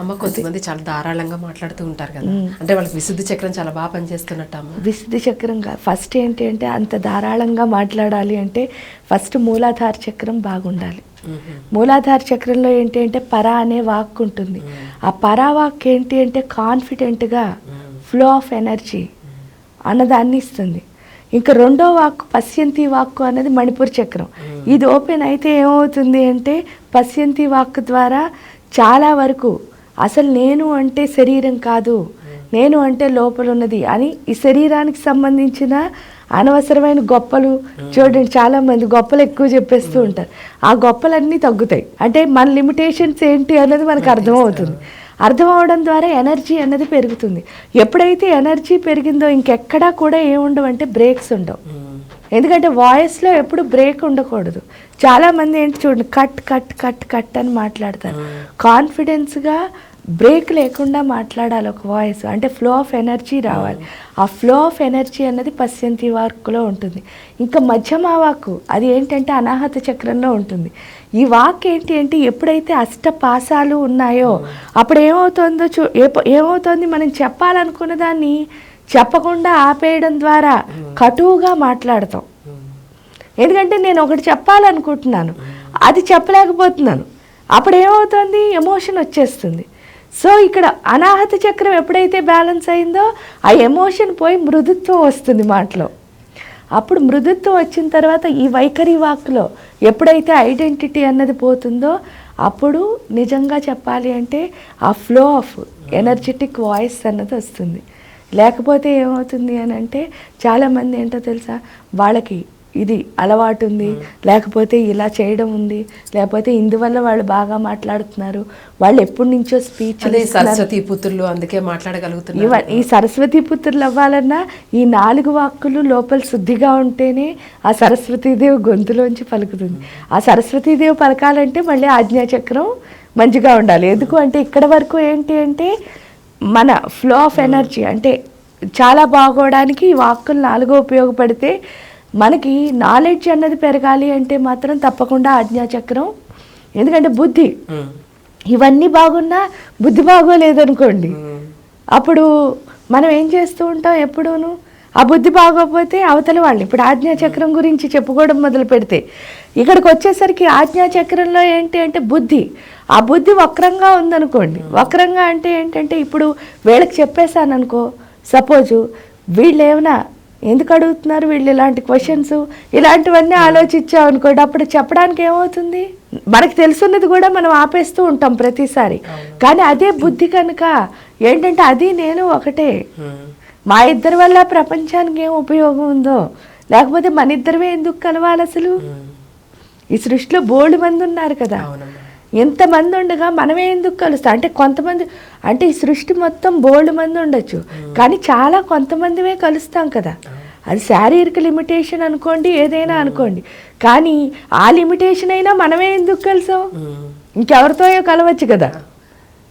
అమ్మ కొంతమంది చాలా ధారాళంగా మాట్లాడుతూ ఉంటారు కదా. అంటే వాళ్ళకి విశుద్ధి చక్రం చాలా బాగా పనిచేస్తున్నట్టు అమ్మ. విశుద్ధి చక్రంగా ఫస్ట్ ఏంటి అంటే అంత ధారాళంగా మాట్లాడాలి అంటే ఫస్ట్ మూలాధార చక్రం బాగుండాలి. మూలాధార చక్రంలో ఏంటి అంటే పరా అనే వాక్ ఉంటుంది. ఆ పరా వాక్ ఏంటి అంటే కాన్ఫిడెంట్గా ఫ్లో ఆఫ్ ఎనర్జీ అన్నదాన్ని ఇస్తుంది. ఇంకా రెండో వాక్ పశ్యంతి వాక్కు అనేది మణిపూర్ చక్రం. ఇది ఓపెన్ అయితే ఏమవుతుంది అంటే పశ్యంతి వాక్ ద్వారా చాలా వరకు అసలు నేను అంటే శరీరం కాదు. నేను అంటే లోపల ఉన్నది అని ఈ శరీరానికి సంబంధించిన అనవసరమైన గొప్పలు చూడండి చాలా మంది గొప్పలు ఎక్కువ చెప్పేస్తూ ఉంటారు. ఆ గొప్పలన్నీ తగ్గుతాయి. అంటే మన లిమిటేషన్స్ ఏంటి అన్నది మనకు అర్థమవుతుంది. అర్థం అవడం ద్వారా ఎనర్జీ అన్నది పెరుగుతుంది. ఎప్పుడైతే ఎనర్జీ పెరిగిందో ఇంకెక్కడా కూడా ఏముండవు అంటే బ్రేక్స్ ఉండవు. ఎందుకంటే వాయిస్లో ఎప్పుడు బ్రేక్ ఉండకూడదు. చాలామంది ఏంటి చూడండి కట్ కట్ కట్ కట్ అని మాట్లాడతారు. కాన్ఫిడెన్స్గా బ్రేక్ లేకుండా మాట్లాడాలి ఒక వాయిస్ అంటే ఫ్లో ఆఫ్ ఎనర్జీ రావాలి. ఆ. ఫ్లో ఆఫ్ ఎనర్జీ అన్నది పశ్యంతి వాక్లో ఉంటుంది. ఇంకా మధ్యమ వాక్ అది ఏంటంటే అనాహత చక్రంలో ఉంటుంది. ఈ వాక్ ఏంటి అంటే ఎప్పుడైతే అష్టపాసాలు ఉన్నాయో అప్పుడు ఏమవుతుందో చూ ఏమవుతుంది? మనం చెప్పాలనుకున్న దాన్ని చెప్పకుండా ఆపేయడం ద్వారా కటువుగా మాట్లాడతాం. ఎందుకంటే నేను ఒకటి చెప్పాలనుకుంటున్నాను. అది చెప్పలేకపోతున్నాను. అప్పుడు ఏమవుతుంది ఎమోషన్ వచ్చేస్తుంది. సో ఇక్కడ అనాహత చక్రం ఎప్పుడైతే బ్యాలెన్స్ అయిందో ఆ ఎమోషన్ పోయి మృదుత్వం వస్తుంది మాటలో. అప్పుడు మృదుత్వం వచ్చిన తర్వాత ఈ వైఖరి వాక్లో ఎప్పుడైతే ఐడెంటిటీ అన్నది పోతుందో అప్పుడు నిజంగా చెప్పాలి అంటే ఆ ఫ్లో ఆఫ్ ఎనర్జెటిక్ వాయిస్ అన్నది వస్తుంది. లేకపోతే ఏమవుతుంది అని అంటే చాలామంది ఏంటో తెలుసా? వాళ్ళకి ఇది అలవాటు ఉంది లేకపోతే ఇలా చేయడం ఉంది లేకపోతే ఇందువల్ల వాళ్ళు బాగా మాట్లాడుతున్నారు. వాళ్ళు ఎప్పటి నుంచో స్పీచ్ సరస్వతి పుత్రులు అందుకే మాట్లాడగలుగుతున్నారు. ఈ సరస్వతి పుత్రులు అవ్వాలన్నా ఈ నాలుగు వాక్కులు లోపల శుద్ధిగా ఉంటేనే ఆ సరస్వతీదేవి గొంతులోంచి పలుకుతుంది. ఆ సరస్వతీదేవి పలకాలంటే మళ్ళీ ఆజ్ఞాచక్రం మంచిగా ఉండాలి. ఎందుకు అంటే ఇక్కడ వరకు ఏంటి అంటే మన ఫ్లో ఆఫ్ ఎనర్జీ అంటే చాలా బాగోవడానికి ఈ వాక్కులు నాలుగు ఉపయోగపడితే మనకి నాలెడ్జ్ అన్నది పెరగాలి అంటే మాత్రం తప్పకుండా ఆజ్ఞాచక్రం ఎందుకంటే బుద్ధి. ఇవన్నీ బాగున్నా బుద్ధి బాగోలేదనుకోండి. అప్పుడు మనం ఏం చేస్తూ ఉంటాం ఎప్పుడూను? ఆ బుద్ధి బాగోకపోతే అవతల వాళ్ళు. ఇప్పుడు ఆజ్ఞాచక్రం గురించి చెప్పుకోవడం మొదలు పెడితే ఇక్కడికి వచ్చేసరికి ఆజ్ఞాచక్రంలో ఏంటి అంటే బుద్ధి. ఆ బుద్ధి వక్రంగా ఉందనుకోండి. వక్రంగా అంటే ఏంటంటే ఇప్పుడు వీళ్ళకి చెప్పేశాను అనుకో సపోజు వీళ్ళు ఏమైనా ఎందుకు అడుగుతున్నారు వీళ్ళు ఇలాంటి క్వశ్చన్స్ ఇలాంటివన్నీ ఆలోచించాం అనుకోండి అప్పుడు చెప్పడానికి ఏమవుతుంది? మనకు తెలుసున్నది కూడా మనం ఆపేస్తూ ఉంటాం ప్రతిసారి. కానీ అదే బుద్ధి కనుక ఏంటంటే అది నేను ఒకటే. మా ఇద్దరి వల్ల ప్రపంచానికి ఏం ఉపయోగం ఉందో? లేకపోతే మన ఇద్దరమే ఎందుకు కలవాలి అసలు. ఈ సృష్టిలో బోల్డ్ మంది ఉన్నారు కదా. ఎంతమంది ఉండగా మనమే ఎందుకు కలుస్తాం? అంటే కొంతమంది అంటే ఈ సృష్టి మొత్తం బోల్డ్ మంది ఉండొచ్చు. కానీ చాలా కొంతమందిమే కలుస్తాం కదా. అది శారీరక లిమిటేషన్ అనుకోండి ఏదైనా అనుకోండి. కానీ ఆ లిమిటేషన్ అయినా మనమే ఎందుకు కలిసాం. ఇంకెవరితో కలవచ్చు కదా.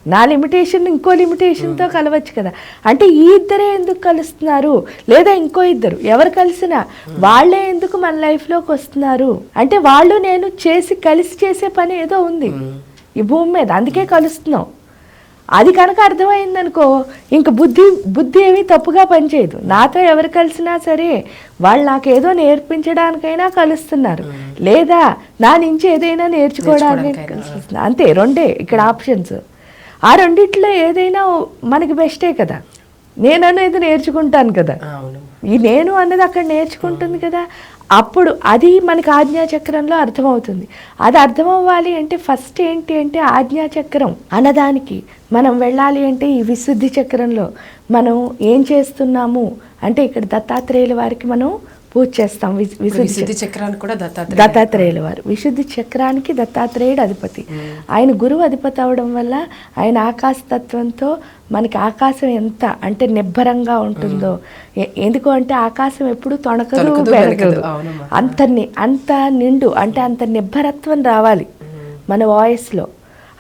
నా లిమిటేషన్ ఇంకో లిమిటేషన్తో కలవచ్చు కదా. అంటే ఈ ఇద్దరే ఎందుకు కలుస్తున్నారు? లేదా ఇంకో ఇద్దరు? ఎవరు కలిసినా? వాళ్ళే ఎందుకు మన లైఫ్లోకి వస్తున్నారు? అంటే వాళ్ళు నేను చేసి కలిసి చేసే పని ఏదో ఉంది. ఈ భూమి మీద. అందుకే కలుస్తున్నాం. అది కనుక అర్థమైందనుకో ఇంక బుద్ధి బుద్ధి ఏమీ తప్పుగా పనిచేయదు. నాతో ఎవరు కలిసినా సరే వాళ్ళు నాకేదో నేర్పించడానికైనా కలుస్తున్నారు. లేదా నా నుంచి ఏదైనా నేర్చుకోవడానికి. కలుస్తున్నారు. అంతే రెండే ఇక్కడ ఆప్షన్స్ ఆ రెండిట్లో ఏదైనా మనకి బెస్టే కదా. నేను అనేది నేర్చుకుంటాను కదా. అవును. ఈ నేను అన్నది అక్కడ నేర్చుకుంటుంది కదా. అప్పుడు అది మనకి ఆజ్ఞాచక్రంలో అర్థమవుతుంది. అది అర్థం అవ్వాలి అంటే ఫస్ట్ ఏంటి అంటే ఆజ్ఞాచక్రం అన్నదానికి. మనం వెళ్ళాలి అంటే ఈ విశుద్ధి చక్రంలో మనం ఏం చేస్తున్నాము? అంటే ఇక్కడ దత్తాత్రేయుల వారికి మనం పూజ చేస్తాం విశ్- విశుద్ధి చక్రానికి కూడా దత్తాత్రేయ దత్తాత్రేయుల వారు. విశుద్ధి చక్రానికి దత్తాత్రేయుడు అధిపతి. ఆయన గురువు అధిపతి అవడం వల్ల ఆయన ఆకాశ తత్వంతో మనకి ఆకాశం ఎంత అంటే నిబ్బరంగా ఉంటుందో. ఎందుకు అంటే ఆకాశం ఎప్పుడు తొణకదు. అవునమ్మా. అంత అంత నిండు అంటే అంత నిబ్బరత్వం రావాలి మన వాయిస్లో.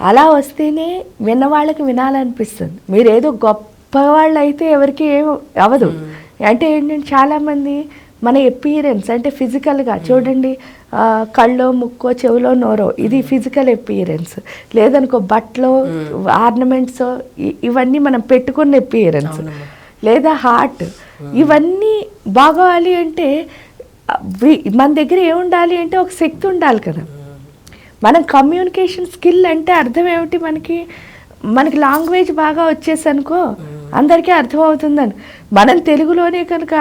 అలా వస్తేనే విన్నవాళ్ళకి వినాలనిపిస్తుంది. మీరేదో గొప్పవాళ్ళు అయితే ఎవరికి ఏం అవ్వదు అంటే ఏంటంటే చాలామంది మన ఎపీరెన్స్ అంటే ఫిజికల్గా చూడండి ఆ, కళ్ళో ముక్కో చెవులో నోరో ఇది ఫిజికల్ ఎపియరెన్స్ లేదనుకో బట్టలో ఆర్నమెంట్స్ ఇవన్నీ మనం పెట్టుకున్న ఎపియరెన్స్. లేదా హార్ట్. ఇవన్నీ బాగోవాలి అంటే మన దగ్గర ఏముండాలి అంటే ఒక శక్తి ఉండాలి కదా. మనం కమ్యూనికేషన్ స్కిల్ అంటే అర్థం ఏమిటి మనకి? మనకి లాంగ్వేజ్ బాగా వచ్చేసి అనుకో అందరికీ అర్థమవుతుందని. మనం తెలుగులోనే కనుక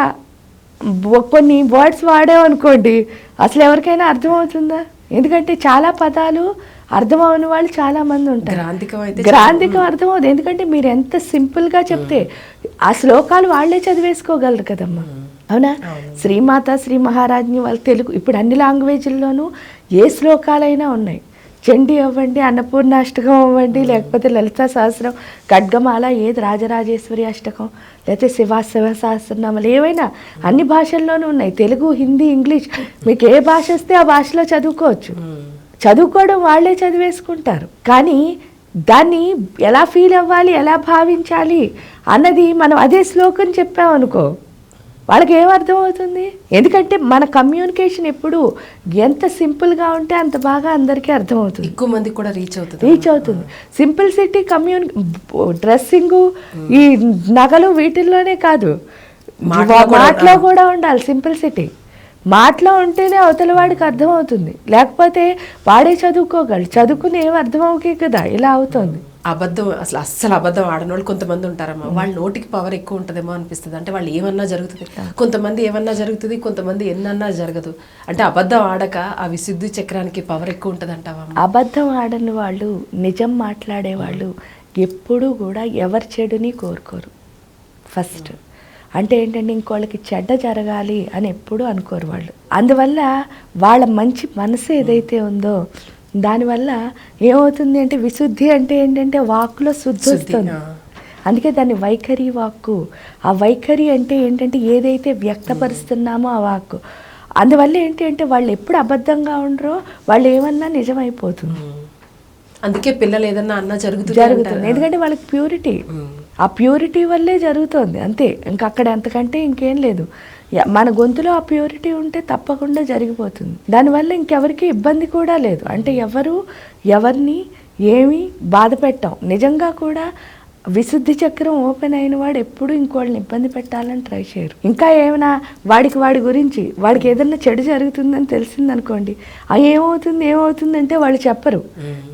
కొన్ని వర్డ్స్ వాడామనుకోండి అసలు ఎవరికైనా అర్థమవుతుందా? ఎందుకంటే చాలా పదాలు అర్థమవని వాళ్ళు చాలా మంది ఉంటారు. గ్రాంధికం గ్రాంధికం అర్థమవుతుంది ఎందుకంటే మీరు ఎంత సింపుల్గా చెప్తే ఆ శ్లోకాలు వాళ్ళే చదివేసుకోగలరు కదమ్మా. అవునా? శ్రీమాత శ్రీ మహారాజ్ని వాళ్ళ తెలుగు ఇప్పుడు అన్ని లాంగ్వేజ్ల్లోనూ ఏ శ్లోకాలైనా ఉన్నాయి. చండి అవ్వండి అన్నపూర్ణ అవ్వండి లేకపోతే లలితా సహస్రం ఖడ్గమాల ఏది రాజరాజేశ్వరి అష్టకం లేకపోతే శివ శివ సహస్రనామాలు ఏవైనా అన్ని భాషల్లోనూ ఉన్నాయి. తెలుగు హిందీ ఇంగ్లీష్ మీకు ఏ భాష వస్తే ఆ భాషలో చదువుకోవచ్చు. చదువుకోవడం వాళ్ళే చదివేసుకుంటారు. కానీ దాన్ని ఎలా ఫీల్ అవ్వాలి ఎలా భావించాలి అన్నది మనం అదే శ్లోకం చెప్పామనుకో వాళ్ళకి ఏం అర్థమవుతుంది? ఎందుకంటే మన కమ్యూనికేషన్ ఎప్పుడు ఎంత సింపుల్గా ఉంటే అంత బాగా అందరికీ అర్థమవుతుంది. ఎక్కువ మందికి కూడా రీచ్ అవుతుంది. రీచ్ అవుతుంది. సింపుల్ సిటీ కమ్యూని డ్రెస్సింగ్ ఈ నగలు వీటిల్లోనే కాదు. మాటలో కూడా- మాటలో కూడా ఉండాలి సింపుల్ సిటీ మాటలో ఉంటేనే అవతల వాడికి అర్థమవుతుంది. లేకపోతే వాడే చదువుకోగలడు. చదువుకుని ఏం అర్థమవుకే కదా? ఇలా అవుతుంది. అబద్ధం అసలు అస్సలు అబద్ధం ఆడని వాళ్ళు కొంతమంది ఉంటారమ్మా. వాళ్ళ నోటికి పవర్ ఎక్కువ ఉంటుందేమో అనిపిస్తుంది. అంటే వాళ్ళు ఏమన్నా జరుగుతుంది. కొంతమంది ఏమన్నా జరుగుతుంది కొంతమంది ఎన్నన్నా జరగదు. అంటే అబద్ధం ఆడక ఆ విశుద్ధి చక్రానికి పవర్ ఎక్కువ ఉంటుంది అంటావా అబద్ధం ఆడని వాళ్ళు నిజం మాట్లాడే వాళ్ళు ఎప్పుడూ కూడా ఎవరి చెడుని కోరుకోరు. ఫస్ట్ అంటే ఏంటంటే ఇంకోళ్ళకి చెడ్డ జరగాలి అని ఎప్పుడూ అనుకోరు వాళ్ళు. అందువల్ల వాళ్ళ మంచి మనసు ఏదైతే ఉందో దానివల్ల ఏమవుతుంది అంటే విశుద్ధి అంటే ఏంటంటే వాక్కులో శుద్ధి వస్తుంది. అందుకే దాన్ని వైఖరి వాక్కు. ఆ వైఖరి అంటే ఏంటంటే ఏదైతే వ్యక్తపరుస్తున్నామో ఆ వాక్కు. అందువల్ల ఏంటి అంటే వాళ్ళు ఎప్పుడు అబద్ధంగా ఉండరో వాళ్ళు ఏమన్నా నిజమైపోతుంది. అందుకే పిల్లలు ఏదన్నా అన్నా జరుగుతుంది. జరుగుతుంది. ఎందుకంటే వాళ్ళకి ప్యూరిటీ. ఆ ప్యూరిటీ వల్లే జరుగుతుంది. అంతే. ఇంకా అక్కడ అంతకంటే ఇంకేం లేదు. మన గొంతులో ఆ ప్యూరిటీ ఉంటే తప్పకుండా జరిగిపోతుంది. దానివల్ల ఇంకెవరికి ఇబ్బంది కూడా లేదు. అంటే ఎవరు ఎవరిని ఏమీ బాధ పెట్టాం. నిజంగా కూడా విశుద్ధి చక్రం ఓపెన్ అయిన వాడు ఎప్పుడు ఇంకోళ్ళని ఇబ్బంది పెట్టాలని ట్రై చేయరు. ఇంకా ఏమైనా వాడికి వాడి గురించి వాడికి ఏదైనా చెడు జరుగుతుందని తెలిసిందనుకోండి ఆ ఏమవుతుంది ఏమవుతుంది అంటే వాళ్ళు చెప్పరు.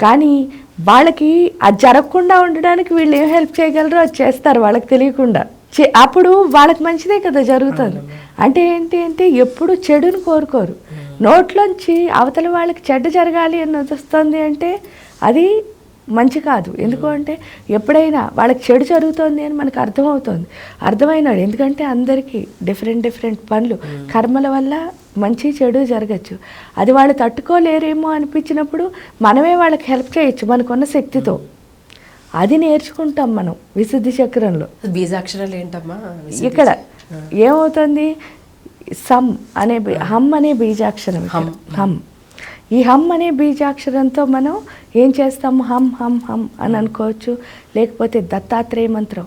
కానీ వాళ్ళకి అది జరగకుండా ఉండడానికి వీళ్ళు ఏం హెల్ప్ చేయగలరో అది చేస్తారు వాళ్ళకి తెలియకుండా. చే- అప్పుడు వాళ్ళకి మంచిదే కదా జరుగుతుంది. అంటే ఏంటి అంటే ఎప్పుడు చెడుని కోరుకోరు. నోట్లోంచి అవతల వాళ్ళకి చెడ్డ జరగాలి అని వస్తుంది అంటే అది మంచి కాదు. ఎందుకు అంటే ఎప్పుడైనా వాళ్ళకి చెడు జరుగుతోంది అని మనకు అర్థమవుతుంది. అర్థమైనాడు. ఎందుకంటే అందరికీ డిఫరెంట్ డిఫరెంట్ పనులు. కర్మల వల్ల మంచి చెడు జరగచ్చు. అది వాళ్ళు తట్టుకోలేరేమో అనిపించినప్పుడు మనమే వాళ్ళకి హెల్ప్ చేయొచ్చు మనకున్న శక్తితో. అది నేర్చుకుంటాం మనం విశుద్ధి చక్రంలో. బీజాక్షరాలు ఏంటమ్మా ఇక్కడ ఏమవుతుంది? సమ్ అనే హమ్ అనే బీజాక్షరం. హమ్. ఈ హమ్ అనే బీజాక్షరంతో మనం ఏం చేస్తాము హమ్ హమ్ హమ్ అని అనుకోవచ్చు. లేకపోతే దత్తాత్రేయ మంత్రం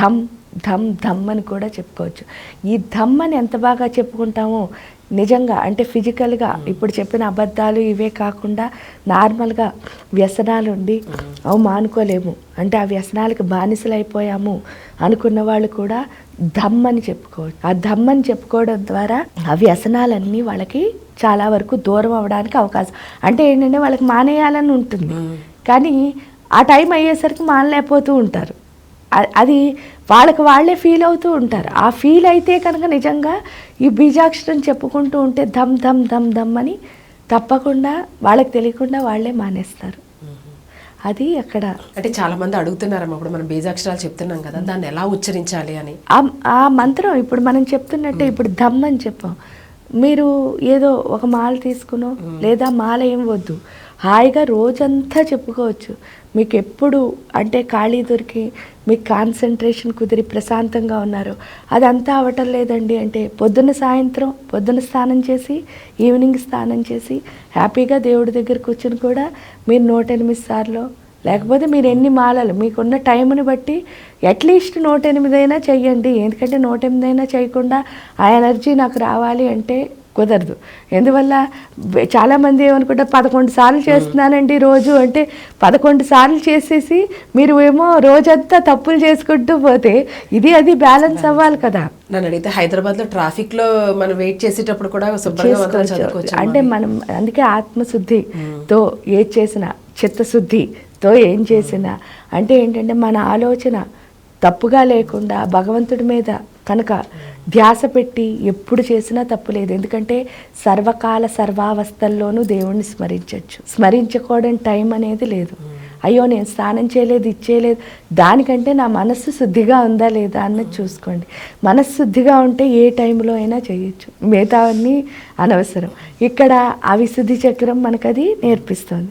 ధమ్ ధమ్ ధమ్ అని కూడా చెప్పుకోవచ్చు. ఈ ధమ్ అని ఎంత బాగా చెప్పుకుంటామో నిజంగా అంటే ఫిజికల్గా ఇప్పుడు చెప్పిన అబద్ధాలు ఇవే కాకుండా నార్మల్గా వ్యసనాలు ఉండి అవి మానుకోలేము. అంటే ఆ వ్యసనాలకు బానిసలు అయిపోయాము అనుకున్న వాళ్ళు కూడా ధమ్ అని చెప్పుకోవచ్చు. ఆ ధమ్ అని చెప్పుకోవడం ద్వారా ఆ వ్యసనాలన్నీ వాళ్ళకి చాలా వరకు దూరం అవడానికి అవకాశం. అంటే ఏంటంటే వాళ్ళకి మానేయాలని ఉంటుంది. కానీ ఆ టైం అయ్యేసరికి మానలేకపోతూ ఉంటారు. అది వాళ్ళకి వాళ్ళే ఫీల్ అవుతూ ఉంటారు. ఆ ఫీల్ అయితే కనుక నిజంగా ఈ బీజాక్షరం చెప్పుకుంటూ ఉంటే ధమ్ ధమ్ ధమ్ ధమ్ అని తప్పకుండా వాళ్ళకి తెలియకుండా వాళ్ళే మానేస్తారు. అది అక్కడ అంటే చాలా మంది అడుగుతున్నారమ్మా ఇప్పుడు మనం బీజాక్షరాలు చెప్తున్నాం కదా దాన్ని ఎలా ఉచ్చరించాలి అని. ఆ- ఆ మంత్రం ఇప్పుడు మనం చెప్తున్నట్టే ఇప్పుడు ధమ్ అని చెప్పాం. మీరు ఏదో ఒక మాల తీసుకునో లేదా మాల ఏం వద్దు. హాయిగా రోజంతా చెప్పుకోవచ్చు. మీకు ఎప్పుడు అంటే ఖాళీ దొరికి మీకు కాన్సన్ట్రేషన్ కుదిరి ప్రశాంతంగా ఉన్నారు. అదంతా అవటం లేదండి అంటే పొద్దున్న సాయంత్రం పొద్దున్న స్నానం చేసి ఈవినింగ్ స్నానం చేసి హ్యాపీగా దేవుడి దగ్గర కూర్చొని కూడా మీరు నూట ఎనిమిది సార్లు లేకపోతే మీరు ఎన్ని మాలలు? మీకున్న టైంని బట్టి అట్లీస్ట్ నూట ఎనిమిది అయినా చెయ్యండి. ఎందుకంటే నూట ఎనిమిది అయినా చేయకుండా ఆ ఎనర్జీ నాకు రావాలి అంటే కుదరదు. ఎందువల్ల? చాలామంది ఏమనుకుంటారు పదకొండు సార్లు చేస్తున్నానండి రోజు అంటే పదకొండు సార్లు చేసేసి మీరు ఏమో రోజంతా తప్పులు చేసుకుంటూ పోతే ఇది అది బ్యాలెన్స్ అవ్వాలి కదా. నన్ను అడిగితే హైదరాబాద్లో ట్రాఫిక్లో మనం వెయిట్ చేసేటప్పుడు కూడా అంటే మనం అందుకే ఆత్మశుద్ధితో ఏది చేసినా తో ఏం చేసినా. అంటే ఏంటంటే మన ఆలోచన తప్పుగా లేకుండా భగవంతుడి మీద కనుక ధ్యాస పెట్టి ఎప్పుడు చేసినా తప్పు లేదు. ఎందుకంటే సర్వకాల సర్వావస్థల్లోనూ దేవుణ్ణి స్మరించవచ్చు స్మరించుకోవడం టైం అనేది లేదు. అయ్యో నేను స్నానం చేయలేదు ఇచ్చేయలేదు దానికంటే నా మనస్సు శుద్ధిగా ఉందా లేదా అన్నది చూసుకోండి. మనస్సు శుద్ధిగా ఉంటే ఏ టైంలో అయినా చేయొచ్చు. మిగతావన్నీ అనవసరం. ఇక్కడ అవిశుద్ధి చక్రం మనకది నేర్పిస్తుంది.